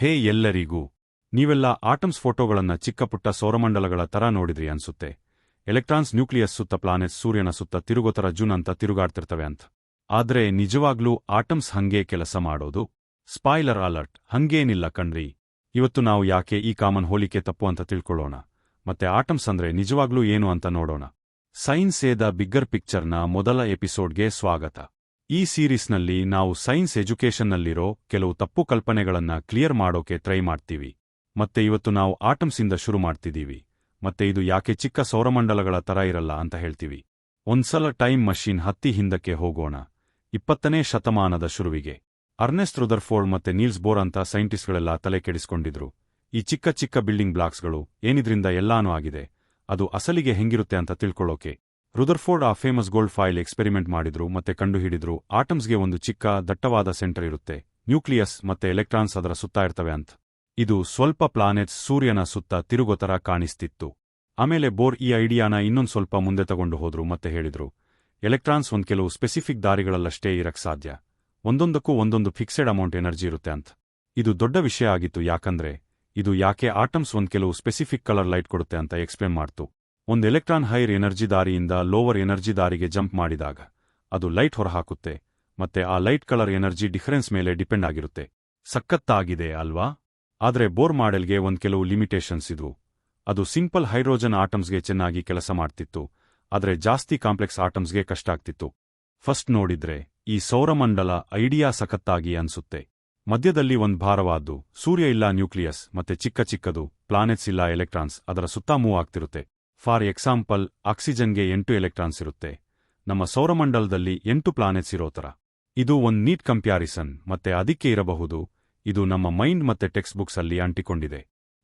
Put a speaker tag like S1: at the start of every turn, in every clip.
S1: ಹೇ ಎಲ್ಲರಿಗೂ, ನೀವೆಲ್ಲ ಆಟಮ್ಸ್ ಫೋಟೋಗಳನ್ನ ಚಿಕ್ಕಪುಟ್ಟ ಸೌರಮಂಡಲಗಳ ತರ ನೋಡಿದ್ರಿ ಅನ್ಸುತ್ತೆ. ಎಲೆಕ್ಟ್ರಾನ್ಸ್ ನ್ಯೂಕ್ಲಿಯಸ್ ಸುತ್ತ ಪ್ಲಾನೆಟ್ಸ್ ಸೂರ್ಯನ ಸುತ್ತ ತಿರುಗೋತರ ಜೂನ್ ಅಂತ ತಿರುಗಾಡ್ತಿರ್ತವೆ ಅಂತ. ಆದ್ರೆ ನಿಜವಾಗ್ಲೂ ಆಟಮ್ಸ್ ಹಂಗೆ ಕೆಲಸ ಮಾಡೋದು? ಸ್ಪಾಯ್ಲರ್ ಅಲರ್ಟ್, ಹಂಗೇನಿಲ್ಲ ಕಣ್ರಿ. ಇವತ್ತು ನಾವು ಯಾಕೆ ಈ ಕಾಮನ್ ಹೋಲಿಕೆ ತಪ್ಪು ಅಂತ ತಿಳ್ಕೊಳ್ಳೋಣ. ಮತ್ತೆ ಆಟಮ್ಸ್ ಅಂದ್ರೆ ನಿಜವಾಗ್ಲೂ ಏನು ಅಂತ ನೋಡೋಣ. ಸೈನ್ಸ್ ಏದ ಬಿಗ್ಗರ್ ಪಿಕ್ಚರ್ನ ಮೊದಲ ಎಪಿಸೋಡ್ಗೆ ಸ್ವಾಗತ. ಈ ಸೀರೀಸ್ನಲ್ಲಿ ನಾವು ಸೈನ್ಸ್ ಎಜುಕೇಷನ್ನಲ್ಲಿರೋ ಕೆಲವು ತಪ್ಪು ಕಲ್ಪನೆಗಳನ್ನ ಕ್ಲಿಯರ್ ಮಾಡೋಕೆ ಟ್ರೈ ಮಾಡ್ತೀವಿ. ಮತ್ತೆ ಇವತ್ತು ನಾವು ಆಟಮ್ಸಿಂದ ಶುರು ಮಾಡ್ತಿದೀವಿ ಮತ್ತೆ ಇದು ಯಾಕೆ ಚಿಕ್ಕ ಸೌರಮಂಡಲಗಳ ತರ ಇರಲ್ಲ ಅಂತ ಹೇಳ್ತೀವಿ. ಒಂದ್ಸಲ ಟೈಮ್ ಮಷೀನ್ ಹತ್ತಿ ಹಿಂದಕ್ಕೆ ಹೋಗೋಣ. ಇಪ್ಪತ್ತನೇ ಶತಮಾನದ ಶುರುವಿಗೆ. ಅರ್ನೆಸ್ಟ್ ರುದರ್ಫೋರ್ಡ್ ಮತ್ತೆ ನೀಲ್ಸ್ ಬೋರ್ ಅಂತ ಸೈಂಟಿಸ್ಟ್ಗಳೆಲ್ಲ ತಲೆ ಕೆಡಿಸ್ಕೊಂಡಿದ್ರು. ಈ ಚಿಕ್ಕ ಚಿಕ್ಕ ಬಿಲ್ಡಿಂಗ್ ಬ್ಲಾಕ್ಸ್ಗಳು ಏನಿದ್ರಿಂದ ಎಲ್ಲಾನು ಆಗಿದೆ. ಅದು ಅಸಲಿಗೆ ಹೆಂಗಿರುತ್ತೆ ಅಂತ ತಿಳ್ಕೊಳ್ಳೋಕೆ. ರುದರ್ಫೋರ್ಡ್ ಆ ಫೇಮಸ್ ಗೋಲ್ಡ್ ಫೈಲ್ ಎಕ್ಸ್ಪೆರಿಮೆಂಟ್ ಮಾಡಿದ್ರು ಮತ್ತೆ ಕಂಡುಹಿಡಿದ್ರು ಆಟಮ್ಸ್ಗೆ ಒಂದು ಚಿಕ್ಕ, ದಟ್ಟವಾದ ಸೆಂಟರ್ ಇರುತ್ತೆ. ನ್ಯೂಕ್ಲಿಯಸ್ ಮತ್ತೆ ಎಲೆಕ್ಟ್ರಾನ್ಸ್ ಅದರ ಸುತ್ತ ಇರ್ತವೆ ಅಂತ. ಇದು ಸ್ವಲ್ಪ ಪ್ಲಾನೆಟ್ಸ್ ಸೂರ್ಯನ ಸುತ್ತ ತಿರುಗೋತರ ಕಾಣಿಸ್ತಿತ್ತು. ಆಮೇಲೆ ಬೋರ್ ಈ ಐಡಿಯಾನ ಇನ್ನೊಂದು ಸ್ವಲ್ಪ ಮುಂದೆ ತಗೊಂಡು ಹೋದ್ರು ಮತ್ತೆ ಹೇಳಿದ್ರು, ಎಲೆಕ್ಟ್ರಾನ್ಸ್ ಒಂದ್ ಕೆಲವು ಸ್ಪೆಸಿಫಿಕ್ ದಾರಿಗಳಲ್ಲಷ್ಟೇ ಇರಕ್ ಸಾಧ್ಯ. ಒಂದೊಂದಕ್ಕೂ ಒಂದೊಂದು ಫಿಕ್ಸೆಡ್ ಅಮೌಂಟ್ ಎನರ್ಜಿ ಇರುತ್ತೆ ಅಂತ. ಇದು ದೊಡ್ಡ ವಿಷಯ ಆಗಿತ್ತು ಯಾಕಂದ್ರೆ, ಇದು ಯಾಕೆ ಆಟಮ್ಸ್ ಒಂದ್ ಕೆಲವು ಸ್ಪೆಸಿಫಿಕ್ ಕಲರ್ ಲೈಟ್ ಕೊಡುತ್ತೆ ಅಂತ ಎಕ್ಸ್ಪ್ಲೇನ್ ಮಾಡ್ತು. ಒಂದ್ ಎಲೆಕ್ಟ್ರಾನ್ ಹೈರ್ ಎನರ್ಜಿ ದಾರಿಯಿಂದ ಲೋವರ್ ಎನರ್ಜಿ ದಾರಿಗೆ ಜಂಪ್ ಮಾಡಿದಾಗ, ಅದು ಲೈಟ್ ಹೊರಹಾಕುತ್ತೆ ಮತ್ತೆ ಆ ಲೈಟ್ ಕಲರ್ ಎನರ್ಜಿ ಡಿಫರೆನ್ಸ್ ಮೇಲೆ ಡಿಪೆಂಡ್ ಆಗಿರುತ್ತೆ. ಸಖತ್ತಾಗಿದೆ ಅಲ್ವಾ? ಆದರೆ ಬೋರ್ ಮಾಡೆಲ್ಗೆ ಒಂದ್ ಕೆಲವು ಲಿಮಿಟೇಷನ್ಸ್ ಇದ್ವು. ಅದು ಸಿಂಪಲ್ ಹೈಡ್ರೋಜನ್ ಆಟಮ್ಸ್ಗೆ ಚೆನ್ನಾಗಿ ಕೆಲಸ ಮಾಡ್ತಿತ್ತು, ಆದರೆ ಜಾಸ್ತಿ ಕಾಂಪ್ಲೆಕ್ಸ್ ಆಟಮ್ಸ್ಗೆ ಕಷ್ಟ ಆಗ್ತಿತ್ತು. ಫಸ್ಟ್ ನೋಡಿದ್ರೆ, ಈ ಸೌರಮಂಡಲ ಐಡಿಯಾ ಸಖತ್ತಾಗಿ ಅನ್ಸುತ್ತೆ. ಮಧ್ಯದಲ್ಲಿ ಒಂದ್ ಭಾರವಾದ್ದು ಸೂರ್ಯ ಇಲ್ಲ ನ್ಯೂಕ್ಲಿಯಸ್, ಮತ್ತೆ ಚಿಕ್ಕ ಚಿಕ್ಕದು, ಪ್ಲಾನೆಟ್ಸ್ ಇಲ್ಲ ಎಲೆಕ್ಟ್ರಾನ್ಸ್, ಅದರ ಸುತ್ತ ಮೂವ್ ಆಗ್ತಿರುತ್ತೆ. ಫಾರ್ ಎಕ್ಸಾಂಪಲ್, ಆಕ್ಸಿಜನ್ಗೆ ಎಂಟು ಎಲೆಕ್ಟ್ರಾನ್ಸ್ ಇರುತ್ತೆ. ನಮ್ಮ ಸೌರಮಂಡಲದಲ್ಲಿ ಎಂಟು ಪ್ಲಾನೆಟ್ಸ್ ಇರೋ ಥರ. ಇದು ಒಂದು ನೀಟ್ ಕಂಪ್ಯಾರಿಸನ್, ಮತ್ತೆ ಅದಕ್ಕೆ ಇರಬಹುದು. ಇದು ನಮ್ಮ ಮೈಂಡ್ ಮತ್ತೆ ಟೆಕ್ಸ್ಟ್ ಬುಕ್ಸ್ ಅಲ್ಲಿ ಅಂಟಿಕೊಂಡಿದೆ.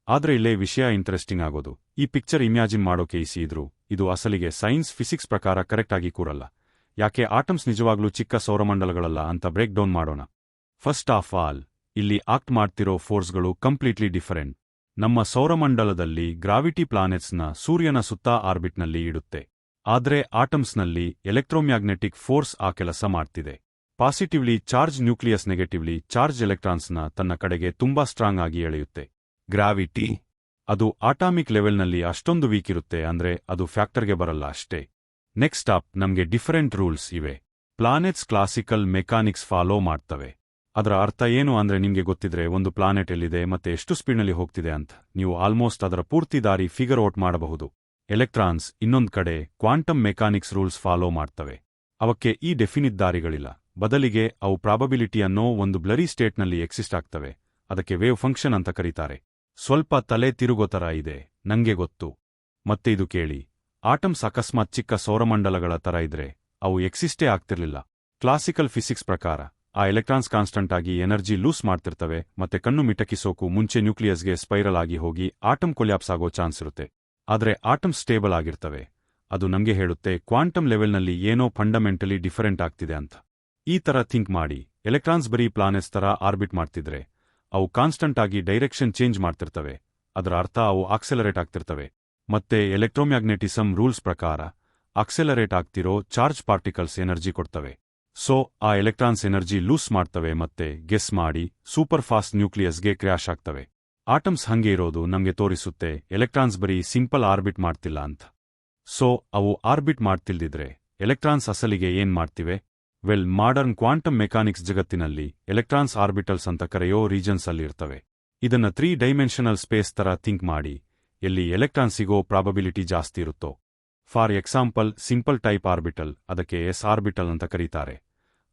S1: ಆದ್ರೆ ಇಲ್ಲೇ ವಿಷಯ ಇಂಟ್ರೆಸ್ಟಿಂಗ್ ಆಗೋದು. ಈ ಪಿಕ್ಚರ್ ಇಮ್ಯಾಜಿನ್ ಮಾಡೋಕೆ ಈಸಿ ಇದ್ರು, ಇದು ಅಸಲಿಗೆ ಸೈನ್ಸ್ ಫಿಸಿಕ್ಸ್ ಪ್ರಕಾರ ಕರೆಕ್ಟ್ ಆಗಿ ಕೂರಲ್ಲ. ಯಾಕೆ ಆಟಮ್ಸ್ ನಿಜವಾಗ್ಲೂ ಚಿಕ್ಕ ಸೌರಮಂಡಲಗಳಲ್ಲ ಅಂತ ಬ್ರೇಕ್ ಡೌನ್ ಮಾಡೋಣ. ಫಸ್ಟ್ ಆಫ್ ಆಲ್, ಇಲ್ಲಿ ಆಕ್ಟ್ ಮಾಡ್ತಿರೋ ಫೋರ್ಸ್ಗಳು ಕಂಪ್ಲೀಟ್ಲಿ ಡಿಫರೆಂಟ್. ನಮ್ಮ ಸೌರಮಂಡಲದಲ್ಲಿ ಗ್ರಾವಿಟಿ ಪ್ಲಾನೆಟ್ಸ್ನ ಸೂರ್ಯನ ಸುತ್ತ ಆರ್ಬಿಟ್ನಲ್ಲಿ ಇಡುತ್ತೆ. ಆದ್ರೆ ಆಟಮ್ಸ್ನಲ್ಲಿ ಎಲೆಕ್ಟ್ರೋಮ್ಯಾಗ್ನೆಟಿಕ್ ಫೋರ್ಸ್ ಆ ಕೆಲಸ ಮಾಡ್ತಿದೆ. Positively charge nucleus negatively charge ಎಲೆಕ್ಟ್ರಾನ್ಸ್ನ ತನ್ನ ಕಡೆಗೆ ತುಂಬಾ ಸ್ಟ್ರಾಂಗ್ ಆಗಿ ಎಳೆಯುತ್ತೆ. ಗ್ರಾವಿಟಿ ಅದು ಆಟಾಮಿಕ್ ಲೆವೆಲ್ನಲ್ಲಿ ಅಷ್ಟೊಂದು ವೀಕ್ ಇರುತ್ತೆ ಅಂದ್ರೆ ಅದು ಫ್ಯಾಕ್ಟರ್ಗೆ ಬರಲ್ಲ ಅಷ್ಟೇ. ನೆಕ್ಸ್ಟ್ ಅಪ್ ನಮ್ಗೆ ಡಿಫರೆಂಟ್ ರೂಲ್ಸ್ ಇವೆ. ಪ್ಲಾನೆಟ್ಸ್ ಕ್ಲಾಸಿಕಲ್ ಮೆಕ್ಯಾನಿಕ್ಸ್ ಫಾಲೋ ಮಾಡ್ತವೆ. ಅದರ ಅರ್ಥ ಏನು ಅಂದ್ರೆ ನಿಮಗೆ ಗೊತ್ತಿದ್ರೆ ಒಂದು ಪ್ಲಾನೆಟ್ ಎಲ್ಲಿದೆ ಮತ್ತೆ ಎಷ್ಟು ಸ್ಪೀಡ್ನಲ್ಲಿ ಹೋಗ್ತಿದೆ ಅಂತ. ನೀವು ಆಲ್ಮೋಸ್ಟ್ ಅದರ ಪೂರ್ತಿ ದಾರಿ ಫಿಗರ್ ಔಟ್ ಮಾಡಬಹುದು. ಎಲೆಕ್ಟ್ರಾನ್ಸ್ ಇನ್ನೊಂದು ಕಡೆ ಕ್ವಾಂಟಮ್ ಮೆಕ್ಯಾನಿಕ್ಸ್ ರೂಲ್ಸ್ ಫಾಲೋ ಮಾಡ್ತವೆ. ಅವಕ್ಕೆ ಈ ಡೆಫಿನಿಟ್ ದಾರಿಗಳಿಲ್ಲ. ಬದಲಿಗೆ ಅವು ಪ್ರಾಬಬಿಲಿಟಿ ಅನ್ನೋ ಒಂದು ಬ್ಲರಿ ಸ್ಟೇಟ್ನಲ್ಲಿ ಎಕ್ಸಿಸ್ಟ್ ಆಗ್ತವೆ. ಅದಕ್ಕೆ ವೇವ್ ಫಂಕ್ಷನ್ ಅಂತ ಕರೀತಾರೆ. ಸ್ವಲ್ಪ ತಲೆ ತಿರುಗೋ ತರ ಇದೆ. ನಂಗೆ ಗೊತ್ತು. ಮತ್ತೆ ಇದು ಕೇಳಿ. ಆಟಮ್ಸ್ ಅಕಸ್ಮಾತ್ ಚಿಕ್ಕ ಸೌರಮಂಡಲಗಳ ತರ ಇದ್ರೆ ಅವು ಎಕ್ಸಿಸ್ಟೇ ಆಗ್ತಿರ್ಲಿಲ್ಲ. ಕ್ಲಾಸಿಕಲ್ ಫಿಸಿಕ್ಸ್ ಪ್ರಕಾರ ಆ ಎಲೆಕ್ಟ್ರಾನ್ಸ್ ಕಾನ್ಸ್ಟಂಟ್ ಆಗಿ ಎನರ್ಜಿ ಲೂಸ್ ಮಾಡ್ತಿರ್ತವೆ ಮತ್ತೆ ಕಣ್ಣು ಮಿಟಕಿಸೋಕು ಮುಂಚೆ ನ್ಯೂಕ್ಲಿಯಸ್ಗೆ ಸ್ಪೈರಲ್ ಆಗಿ ಹೋಗಿ ಆಟಮ್ ಕೊಲ್ಯಾಪ್ಸ್ ಆಗೋ ಚಾನ್ಸ್ ಇರುತ್ತೆ. ಆದ್ರೆ ಆಟಮ್ ಸ್ಟೇಬಲ್ ಆಗಿರ್ತವೆ. ಅದು ನಮಗೆ ಹೇಳುತ್ತೆ ಕ್ವಾಂಟಮ್ ಲೆವೆಲ್ನಲ್ಲಿ ಏನೋ ಫಂಡಮೆಂಟಲಿ ಡಿಫರೆಂಟ್ ಆಗ್ತಿದೆ ಅಂತ. ಈ ತರ ಥಿಂಕ್ ಮಾಡಿ. ಎಲೆಕ್ಟ್ರಾನ್ಸ್ ಬರೀ ಪ್ಲಾನೆಟ್ಸ್ ತರ ಆರ್ಬಿಟ್ ಮಾಡ್ತಿದ್ರೆ ಅವು ಕಾನ್ಸ್ಟಂಟ್ ಆಗಿ ಡೈರೆಕ್ಷನ್ ಚೇಂಜ್ ಮಾಡ್ತಿರ್ತವೆ. ಅದರ ಅರ್ಥ ಅವು ಆಕ್ಸೆಲರೇಟ್ ಆಗ್ತಿರ್ತವೆ. ಮತ್ತೆ ಎಲೆಕ್ಟ್ರೋಮ್ಯಾಗ್ನೆಟಿಸಮ್ ರೂಲ್ಸ್ ಪ್ರಕಾರ ಆಕ್ಸೆಲರೇಟ್ ಆಗ್ತಿರೋ ಚಾರ್ಜ್ ಪಾರ್ಟಿಕಲ್ಸ್ ಎನರ್ಜಿ ಕೊಡ್ತವೆ. ಸೊ, ಆ ಎಲೆಕ್ಟ್ರಾನ್ಸ್ ಎನರ್ಜಿ ಲೂಸ್ ಮಾಡ್ತವೆ ಮತ್ತೆ ಗೆಸ್ ಮಾಡಿ ಸೂಪರ್ ಫಾಸ್ಟ್ ನ್ಯೂಕ್ಲಿಯಸ್ಗೆ ಕ್ರ್ಯಾಶ್ ಆಗ್ತವೆ. ಆಟಮ್ಸ್ ಹಂಗೆ ಇರೋದು ನಮಗೆ ತೋರಿಸುತ್ತೆ, ಎಲೆಕ್ಟ್ರಾನ್ಸ್ ಬರೀ ಸಿಂಪಲ್ ಆರ್ಬಿಟ್ ಮಾಡ್ತಿಲ್ಲ ಅಂತ. ಸೊ, ಅವು ಆರ್ಬಿಟ್ ಮಾಡ್ತಿಲ್ದಿದ್ರೆ ಎಲೆಕ್ಟ್ರಾನ್ಸ್ ಅಸಲಿಗೆ ಏನ್ ಮಾಡ್ತಿವೆ? ವೆಲ್, ಮಾಡರ್ನ್ ಕ್ವಾಂಟಮ್ ಮೆಕ್ಯಾನಿಕ್ಸ್ ಜಗತ್ತಿನಲ್ಲಿ ಎಲೆಕ್ಟ್ರಾನ್ಸ್ ಆರ್ಬಿಟಲ್ಸ್ ಅಂತ ಕರೆಯೋ ರೀಜನ್ಸ್ ಅಲ್ಲಿ ಇರ್ತವೆ ಇದನ್ನ ತ್ರೀ ಡೈಮೆನ್ಷನಲ್ ಸ್ಪೇಸ್ ತರ ಥಿಂಕ್ ಮಾಡಿ ಎಲ್ಲಿ ಎಲೆಕ್ಟ್ರಾನ್ ಸಿಗೋ ಪ್ರಾಬಬಿಲಿಟಿ ಜಾಸ್ತಿ ಇರುತ್ತೋ. For example, simple type orbital, ಅದಕ್ಕೆ ಎಸ್ ಆರ್ಬಿಟಲ್ ಅಂತ ಕರೀತಾರೆ.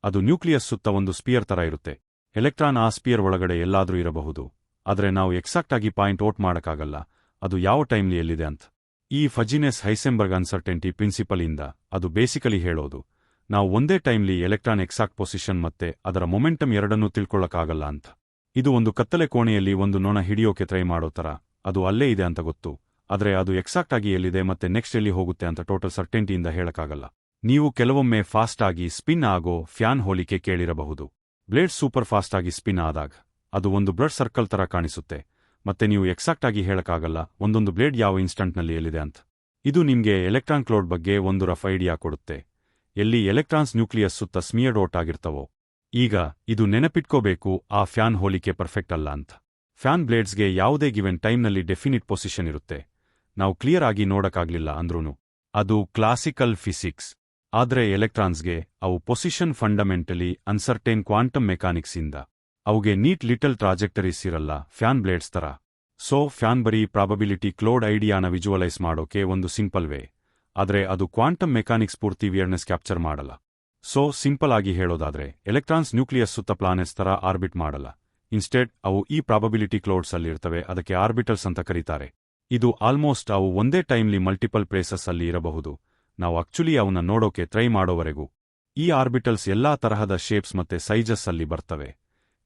S1: ಅದು ನ್ಯೂಕ್ಲಿಯಸ್ ಸುತ್ತ ಒಂದು ಸ್ಪಿಯರ್ ತರ ಇರುತ್ತೆ. ಎಲೆಕ್ಟ್ರಾನ್ ಆ ಸ್ಪಿಯರ್ ಒಳಗಡೆ ಎಲ್ಲಾದ್ರೂ ಇರಬಹುದು. ಆದರೆ ನಾವು ಎಕ್ಸಾಕ್ಟ್ ಆಗಿ ಪಾಯಿಂಟ್ ಔಟ್ ಮಾಡಕ್ಕಾಗಲ್ಲ. ಅದು ಯಾವ ಟೈಮ್ಲಿ ಎಲ್ಲಿದೆ ಅಂತ. ಈ ಫಜಿನೆಸ್ ಹೈಸೆಂಬರ್ಗ್ ಅನ್ಸರ್ಟೆಂಟಿ ಪ್ರಿನ್ಸಿಪಲ್ ಇಂದ ಅದು ಬೇಸಿಕಲಿ ಹೇಳೋದು. ನಾವು ಒಂದೇ ಟೈಮ್ಲಿ ಎಲೆಕ್ಟ್ರಾನ್ ಎಕ್ಸಾಕ್ಟ್ ಪೊಸಿಷನ್ ಮತ್ತೆ ಅದರ ಮೊಮೆಂಟಮ್ ಎರಡನ್ನೂ ತಿಳ್ಕೊಳ್ಳಕ್ಕಾಗಲ್ಲ ಅಂತ. ಇದು ಒಂದು ಕತ್ತಲೆ ಕೋಣೆಯಲ್ಲಿ ಒಂದು ನೊಣ ಹಿಡಿಯೋಕೆ ಟ್ರೈ ಮಾಡೋ ತರ. ಅದು ಅಲ್ಲೇ ಇದೆ ಅಂತ ಗೊತ್ತು. ಆದರೆ ಅದು ಎಕ್ಸಾಕ್ಟ್ ಆಗಿ ಎಲ್ಲಿದೆ ಮತ್ತೆ ನೆಕ್ಸ್ಟ್ ಎಲ್ಲಿ ಹೋಗುತ್ತೆ ಅಂತ ಟೋಟಲ್ ಸರ್ಟೆಂಟಿಯಿಂದ ಹೇಳಕ್ಕಾಗಲ್ಲ. ನೀವು ಕೆಲವೊಮ್ಮೆ ಫಾಸ್ಟ್ ಆಗಿ ಸ್ಪಿನ್ ಆಗೋ ಫ್ಯಾನ್ ಹೋಲಿಕೆ ಕೇಳಿರಬಹುದು. ಬ್ಲೇಡ್ ಸೂಪರ್ ಫಾಸ್ಟ್ ಆಗಿ ಸ್ಪಿನ್ ಆದಾಗ ಅದು ಒಂದು ಬ್ಲಡ್ ಸರ್ಕಲ್ ತರ ಕಾಣಿಸುತ್ತೆ. ಮತ್ತೆ ನೀವು ಎಕ್ಸಾಕ್ಟ್ ಆಗಿ ಹೇಳಕ್ಕಾಗಲ್ಲ, ಒಂದೊಂದು ಬ್ಲೇಡ್ ಯಾವ ಇನ್ಸ್ಟಂಟ್ನಲ್ಲಿ ಎಲ್ಲಿದೆ ಅಂತ. ಇದು ನಿಮ್ಗೆ ಎಲೆಕ್ಟ್ರಾನ್ ಕ್ಲೋಡ್ ಬಗ್ಗೆ ಒಂದು ರಫ್ ಐಡಿಯಾ ಕೊಡುತ್ತೆ. ಎಲ್ಲಿ ಎಲೆಕ್ಟ್ರಾನ್ಸ್ ನ್ಯೂಕ್ಲಿಯಸ್ ಸುತ್ತ ಸ್ಮಿಯರ್ ಔಟ್ ಆಗಿರ್ತವೋ. ಈಗ ಇದು ನೆನಪಿಟ್ಕೋಬೇಕು, ಆ ಫ್ಯಾನ್ ಹೋಲಿಕೆ ಪರ್ಫೆಕ್ಟ್ ಅಲ್ಲ ಅಂತ. ಫ್ಯಾನ್ ಬ್ಲೇಡ್ಸ್ಗೆ ಯಾವುದೇ ಗಿವೆನ್ ಟೈಮ್ನಲ್ಲಿ ಡೆಫಿನಿಟ್ ಪೊಸಿಷನ್ ಇರುತ್ತೆ. ನಾವು ಕ್ಲಿಯರ್ ಆಗಿ ನೋಡಕ್ಕಾಗ್ಲಿಲ್ಲ ಅಂದ್ರೂನು. ಅದು ಕ್ಲಾಸಿಕಲ್ ಫಿಸಿಕ್ಸ್. ಆದ್ರೆ ಎಲೆಕ್ಟ್ರಾನ್ಸ್ಗೆ ಅವು position fundamentally uncertain quantum mechanics ಇಂದ ಅವುಗೆ ನೀಟ್ ಲಿಟಲ್ ಟ್ರಾಜೆಕ್ಟರೀಸ್ ಇರಲ್ಲ, ಫ್ಯಾನ್ ಬ್ಲೇಡ್ಸ್ ತರ. ಸೊ, ಫ್ಯಾನ್ ಬರೀ ಪ್ರಾಬಬಿಲಿಟಿ ಕ್ಲೋಡ್ ಐಡಿಯಾನ ವಿಜುವಲೈಸ್ ಮಾಡೋಕೆ ಒಂದು ಸಿಂಪಲ್ ವೇ. ಆದ್ರೆ ಅದು ಕ್ವಾಂಟಮ್ ಮೆಕ್ಯಾನಿಕ್ಸ್ ಪೂರ್ತಿ ವಿಯರ್ನೆಸ್ ಕ್ಯಾಪ್ಚರ್ ಮಾಡಲ್ಲ. ಸೊ, ಸಿಂಪಲ್ ಆಗಿ ಹೇಳೋದಾದ್ರೆ, ಎಲೆಕ್ಟ್ರಾನ್ಸ್ ನ್ಯೂಕ್ಲಿಯಸ್ ಸುತ್ತ ಪ್ಲಾನೆಟ್ಸ್ ತರ ಆರ್ಬಿಟ್ ಮಾಡಲ್ಲ. ಇನ್ಸ್ಟೆಡ್, ಅವು ಈ ಪ್ರಾಬಬಿಲಿಟಿ ಕ್ಲೋಡ್ಸ್ ಅಲ್ಲಿರ್ತವೆ ಅದಕ್ಕೆ ಆರ್ಬಿಟಲ್ಸ್ ಅಂತ ಕರೀತಾರೆ. ಇದು ಆಲ್ಮೋಸ್ಟ್ ಅವು ಒಂದೇ ಟೈಮ್ಲಿ ಮಲ್ಟಿಪಲ್ ಪ್ಲೇಸಸ್ ಅಲ್ಲಿ ಇರಬಹುದು. ನಾವು ಆಕ್ಚುಲಿ ಅವನ್ನ ನೋಡೋಕೆ ಟ್ರೈ ಮಾಡೋವರೆಗೂ. ಈ ಆರ್ಬಿಟಲ್ಸ್ ಎಲ್ಲಾ ತರಹದ ಶೇಪ್ಸ್ ಮತ್ತೆ ಸೈಜಸ್ ಅಲ್ಲಿ ಬರ್ತವೆ.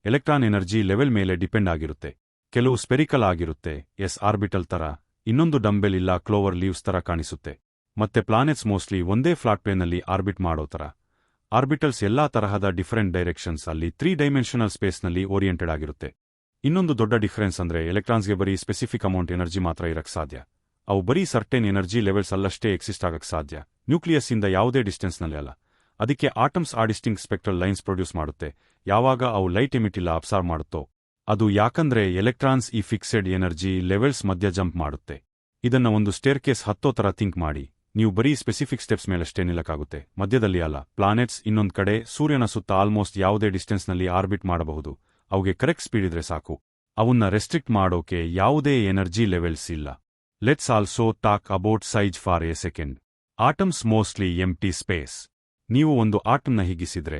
S1: ಎಲೆಕ್ಟ್ರಾನ್ ಎನರ್ಜಿ ಲೆವೆಲ್ ಮೇಲೆ ಡಿಪೆಂಡ್ ಆಗಿರುತ್ತೆ. ಕೆಲವು ಸ್ಪೆರಿಕಲ್ ಆಗಿರುತ್ತೆ. ಎಸ್ ಆರ್ಬಿಟಲ್ ತರ. ಇನ್ನೊಂದು ಡಂಬೆಲ್ ಇಲ್ಲ ಕ್ಲೋವರ್ ಲೀವ್ಸ್ ತರ ಕಾಣಿಸುತ್ತೆ. ಮತ್ತೆ ಪ್ಲಾನೆಟ್ಸ್ ಮೋಸ್ಟ್ಲಿ ಒಂದೇ ಫ್ಲಾಟ್ ಪ್ಲೇನಲ್ಲಿ ಆರ್ಬಿಟ್ ಮಾಡೋ ತರ. ಆರ್ಬಿಟಲ್ಸ್ ಎಲ್ಲಾ ತರಹದ ಡಿಫರೆಂಟ್ ಡೈರೆಕ್ಷನ್ಸ್ ಅಲ್ಲಿ ತ್ರೀ ಡೈಮೆನ್ಷನಲ್ ಸ್ಪೇಸ್ನಲ್ಲಿ ಓರಿಯೆಂಟೆಡ್ ಆಗಿರುತ್ತೆ. ಇನ್ನೊಂದು ದೊಡ್ಡ ಡಿಫರೆನ್ಸ್ ಅಂದ್ರೆ ಎಲೆಕ್ಟ್ರಾನ್ಸ್ಗೆ ಬರೀ ಸ್ಪೆಸಿಫಿಕ್ ಅಮೌಂಟ್ ಎನರ್ಜಿ ಮಾತ್ರ ಇರಕ್ಕೆ ಸಾಧ್ಯ. ಅವು ಬರೀ ಸರ್ಟೆನ್ ಎನರ್ಜಿ ಲೆವೆಲ್ಸ್ ಅಲ್ಲಷ್ಟೇ ಎಕ್ಸಿಸ್ಟ್ ಆಗಕ್ಕೆ ಸಾಧ್ಯ. ನ್ಯೂಕ್ಲಿಯಸ್ ಇಂದ ಯಾವುದೇ ಡಿಸ್ಟೆನ್ಸ್ನಲ್ಲಿ ಅಲ್ಲ. ಅದಕ್ಕೆ ಆಟಮ್ಸ್ ಆ ಡಿಸ್ಟಿಂಗ್ ಸ್ಪೆಕ್ಟ್ರಲ್ ಲೈನ್ಸ್ ಪ್ರೊಡ್ಯೂಸ್ ಮಾಡುತ್ತೆ. ಯಾವಾಗ ಅವು ಲೈಟ್ ಎಮಿಟ್ ಇಲ್ಲ ಅಬ್ಸಾರ್ವ್ ಮಾಡುತ್ತೋ, ಅದು ಯಾಕಂದ್ರೆ ಎಲೆಕ್ಟ್ರಾನ್ಸ್ ಈ ಫಿಕ್ಸೆಡ್ ಎನರ್ಜಿ ಲೆವೆಲ್ಸ್ ಮಧ್ಯ ಜಂಪ್ ಮಾಡುತ್ತೆ. ಇದನ್ನ ಒಂದು ಸ್ಟೇರ್ ಕೇಸ್ ಹತ್ತೋ ತರ ಥಿಂಕ್ ಮಾಡಿ. ನೀವು ಬರೀ ಸ್ಪೆಸಿಫಿಕ್ ಸ್ಟೆಪ್ಸ್ ಮೇಲಷ್ಟೇ ನಿಲ್ಲಕ್ಕಾಗುತ್ತೆ. ಮಧ್ಯದಲ್ಲಿ ಅಲ್ಲ, ಪ್ಲಾನೆಟ್ಸ್ ಇನ್ನೊಂದ್ ಕಡೆ ಸೂರ್ಯನ ಸುತ್ತ ಆಲ್ಮೋಸ್ಟ್ ಯಾವುದೇ ಡಿಸ್ಟೆನ್ಸ್ನಲ್ಲಿ ಆರ್ಬಿಟ್ ಮಾಡಬಹುದು. ಅವುಗೆ ಕರೆಕ್ಟ್ ಸ್ಪೀಡ್ ಇದ್ರೆ ಸಾಕು. ಅವನ್ನ ರೆಸ್ಟ್ರಿಕ್ಟ್ ಮಾಡೋಕೆ ಯಾವುದೇ ಎನರ್ಜಿ ಲೆವೆಲ್ಸ್ ಇಲ್ಲ. Let's also talk about size for a second. Atoms mostly empty space. ನೀವು ಒಂದು ಆಟಮ್ನ ಹಿಗ್ಗಿಸಿದ್ರೆ,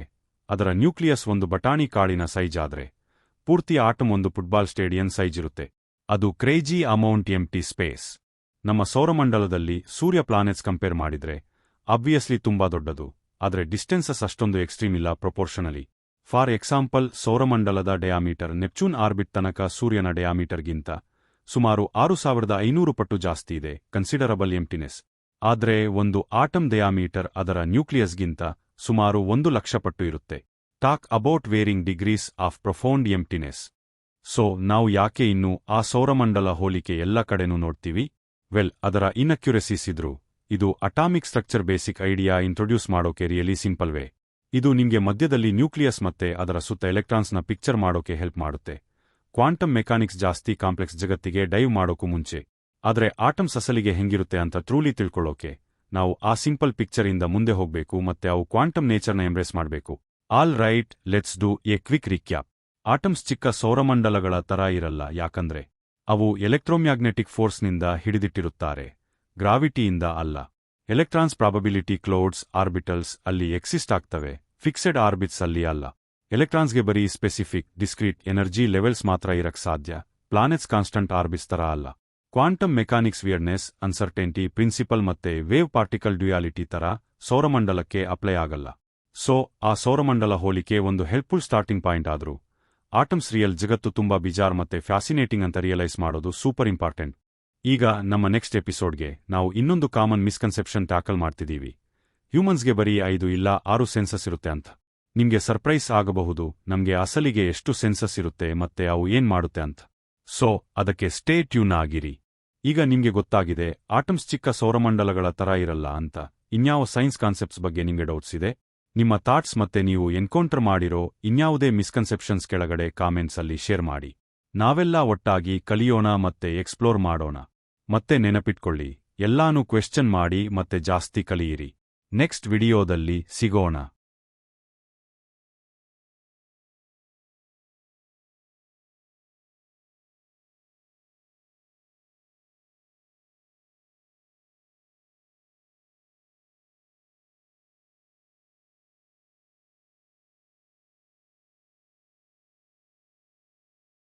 S1: ಅದರ ನ್ಯೂಕ್ಲಿಯಸ್ ಒಂದು ಬಟಾಣಿ ಕಾಳಿನ ಸೈಜ್ ಆದ್ರೆ, ಪೂರ್ತಿ ಆಟಮ್ ಒಂದು ಫುಟ್ಬಾಲ್ ಸ್ಟೇಡಿಯಂ ಸೈಜ್ ಇರುತ್ತೆ ಅದು ಕ್ರೇಜಿ ಅಮೌಂಟ್ ಎಂಟಿ ಸ್ಪೇಸ್ ನಮ್ಮ ಸೌರಮಂಡಲದಲ್ಲಿ ಸೂರ್ಯ ಪ್ಲಾನೆಟ್ಸ್ ಕಂಪೇರ್ ಮಾಡಿದ್ರೆ ಅಬ್ವಿಯಸ್ಲಿ ತುಂಬಾ ದೊಡ್ಡದು, ಆದರೆ ಡಿಸ್ಟೆನ್ಸಸ್ ಅಷ್ಟೊಂದು ಎಕ್ಸ್ಟ್ರೀಮ್ ಇಲ್ಲ ಪ್ರೊಪೋರ್ಷನಲಿ ಫಾರ್ ಎಕ್ಸಾಂಪಲ್ ಸೌರಮಂಡಲದ ಡಯಾಮೀಟರ್ ನೆಪ್ಚೂನ್ ಆರ್ಬಿಟ್ ತನಕ ಸೂರ್ಯನ ಡಯಾಮೀಟರ್ಗಿಂತ ಸುಮಾರು ಆರು ಸಾವಿರದ ಐನೂರು ಪಟ್ಟು ಜಾಸ್ತಿ ಇದೆ. ಕನ್ಸಿಡರಬಲ್ ಎಂಟಿನೆಸ್ ಆದ್ರೆ ಒಂದು ಆಟಮ್ ಡಯಾಮೀಟರ್ ಅದರ ನ್ಯೂಕ್ಲಿಯಸ್ಗಿಂತ ಸುಮಾರು ಒಂದು ಲಕ್ಷ ಪಟ್ಟು ಇರುತ್ತೆ. Talk about varying degrees of profound emptiness so ನಾವು ಯಾಕೆ ಇನ್ನು ಆ ಸೌರಮಂಡಲ ಹೋಲಿಕೆ ಎಲ್ಲ ಕಡೆನೂ ನೋಡ್ತೀವಿ? ವೆಲ್ ಅದರ ಇನ್ಅಕ್ಯುರೆಸೀಸ್ ಇದ್ರು. ಇದು atomic structure basic idea introduce ಮಾಡೋಕೆ ರಿಯಲಿ ಸಿಂಪಲ್ ವೇ ಇದು ನಿಮಗೆ ಮಧ್ಯದಲ್ಲಿ ನ್ಯೂಕ್ಲಿಯಸ್ ಮತ್ತೆ ಅದರ ಸುತ್ತ ಎಲೆಕ್ಟ್ರಾನ್ಸ್ನ ಪಿಕ್ಚರ್ ಮಾಡೋಕೆ ಹೆಲ್ಪ್ ಮಾಡುತ್ತೆ. ಕ್ವಾಂಟಮ್ ಮೆಕ್ಯಾನಿಕ್ಸ್ ಜಾಸ್ತಿ ಕಾಂಪ್ಲೆಕ್ಸ್ ಜಗತ್ತಿಗೆ ಡೈವ್ ಮಾಡೋಕು ಮುಂಚೆ. ಆದ್ರೆ ಆಟಮ್ ಅಸಲಿಗೆ ಹೆಂಗಿರುತ್ತೆ ಅಂತ ಟ್ರೂಲಿ ತಿಳ್ಕೊಳ್ಳೋಕೆ, ನಾವು ಆ ಸಿಂಪಲ್ ಪಿಕ್ಚರ್ ಇಂದ ಮುಂದೆ ಹೋಗ್ಬೇಕು ಮತ್ತೆ ಅವು ಕ್ವಾಂಟಮ್ ನೇಚರ್ನ ಎಂಬ್ರೇಸ್ ಮಾಡಬೇಕು. All right let's do a quick recap atoms ಚಿಕ್ಕ ಸೌರಮಂಡಲಗಳ ತರ ಇರಲ್ಲ, ಯಾಕಂದ್ರೆ ಅವು ಎಲೆಕ್ಟ್ರೋಮ್ಯಾಗ್ನೆಟಿಕ್ ಫೋರ್ಸ್ನಿಂದ ಹಿಡಿದಿಟ್ಟಿರುತ್ತಾರೆ ಗ್ರಾವಿಟಿಯಿಂದ ಅಲ್ಲ. ಎಲೆಕ್ಟ್ರಾನ್ಸ್ ಪ್ರಾಬಬಿಲಿಟಿ ಕ್ಲೌಡ್ಸ್ ಆರ್ಬಿಟಲ್ಸ್ ಅಲ್ಲಿ ಎಕ್ಸಿಸ್ಟ್ ಆಗ್ತವೆ ಫಿಕ್ಸೆಡ್ ಆರ್ಬಿಟ್ಸ್ ಅಲ್ಲಿ ಅಲ್ಲ. ಎಲೆಕ್ಟ್ರಾನ್ಸ್ಗೆ ಬರೀ ಸ್ಪೆಸಿಫಿಕ್, ಡಿಸ್ಕ್ರೀಟ್ ಎನರ್ಜಿ ಲೆವೆಲ್ಸ್ ಮಾತ್ರ ಇರಕ್ ಸಾಧ್ಯ. ಪ್ಲಾನೆಟ್ಸ್ ಕಾನ್ಸ್ಟಂಟ್ ಆರ್ಬಿಸ್ ತರ ಅಲ್ಲ. Quantum mechanics weirdness uncertainty principle ಮತ್ತೆ ವೇವ್ ಪಾರ್ಟಿಕಲ್ ಡ್ಯುಯಾಲಿಟಿ ತರ ಸೌರಮಂಡಲಕ್ಕೆ ಅಪ್ಲೈ ಆಗಲ್ಲ. ಸೊ, ಆ ಸೌರಮಂಡಲ ಹೋಲಿಕೆ ಒಂದು ಹೆಲ್ಪ್ಫುಲ್ ಸ್ಟಾರ್ಟಿಂಗ್ ಪಾಯಿಂಟ್ ಆದರೂ. ಆಟಮ್ಸ್ ರಿಯಲ್ ಜಗತ್ತು ತುಂಬಾ ಬಿಜಾರ್ ಮತ್ತೆ ಫ್ಯಾಸಿನೇಟಿಂಗ್ ಅಂತ ರಿಯಲೈಸ್ ಮಾಡೋದು ಸೂಪರ್ ಇಂಪಾರ್ಟೆಂಟ್. ಈಗ ನಮ್ಮ ನೆಕ್ಸ್ಟ್ ಎಪಿಸೋಡ್ಗೆ ನಾವು ಇನ್ನೊಂದು ಕಾಮನ್ ಮಿಸ್ಕನ್ಸೆಪ್ಷನ್ ಟ್ಯಾಕಲ್ ಮಾಡ್ತಿದ್ದೀವಿ. ಹ್ಯೂಮನ್ಸ್ಗೆ ಬರೀ ಐದು ಇಲ್ಲ ಆರು ಸೆನ್ಸಸ್ ಇರುತ್ತೆ ಅಂತ. ನಿಮ್ಗೆ ಸರ್ಪ್ರೈಸ್ ಆಗಬಹುದು, ನಮ್ಗೆ ಅಸಲಿಗೆ ಎಷ್ಟು ಸೆನ್ಸಸ್ ಇರುತ್ತೆ ಮತ್ತೆ ಅವು ಏನ್ ಮಾಡುತ್ತೆ ಅಂತ. ಸೊ, ಅದಕ್ಕೆ ಸ್ಟೇ ಟ್ಯೂನ್ ಆಗಿರಿ. ಈಗ ನಿಮ್ಗೆ ಗೊತ್ತಾಗಿದೆ, ಆಟಮ್ಸ್ ಚಿಕ್ಕ ಸೌರಮಂಡಲಗಳ ತರ ಇರಲ್ಲ ಅಂತ. ಇನ್ಯಾವ ಸೈನ್ಸ್ ಕಾನ್ಸೆಪ್ಟ್ಸ್ ಬಗ್ಗೆ ನಿಮ್ಗೆ ಡೌಟ್ಸ್ ಇದೆ? ನಿಮ್ಮ ಥಾಟ್ಸ್ ಮತ್ತೆ ನೀವು ಎನ್ಕೌಂಟರ್ ಮಾಡಿರೋ ಇನ್ಯಾವುದೇ ಮಿಸ್ಕನ್ಸೆಪ್ಷನ್ಸ್ ಕೆಳಗಡೆ ಕಾಮೆಂಟ್ಸ್ ಅಲ್ಲಿ ಶೇರ್ ಮಾಡಿ. ನಾವೆಲ್ಲ ಒಟ್ಟಾಗಿ ಕಲಿಯೋಣ ಮತ್ತೆ ಎಕ್ಸ್ಪ್ಲೋರ್ ಮಾಡೋಣ. ಮತ್ತೆ ನೆನಪಿಟ್ಕೊಳ್ಳಿ, ಎಲ್ಲಾನು ಕ್ವೆಶ್ಚನ್ ಮಾಡಿ ಮತ್ತೆ ಜಾಸ್ತಿ ಕಲಿಯಿರಿ. ನೆಕ್ಸ್ಟ್ ವಿಡಿಯೋದಲ್ಲಿ ಸಿಗೋಣ.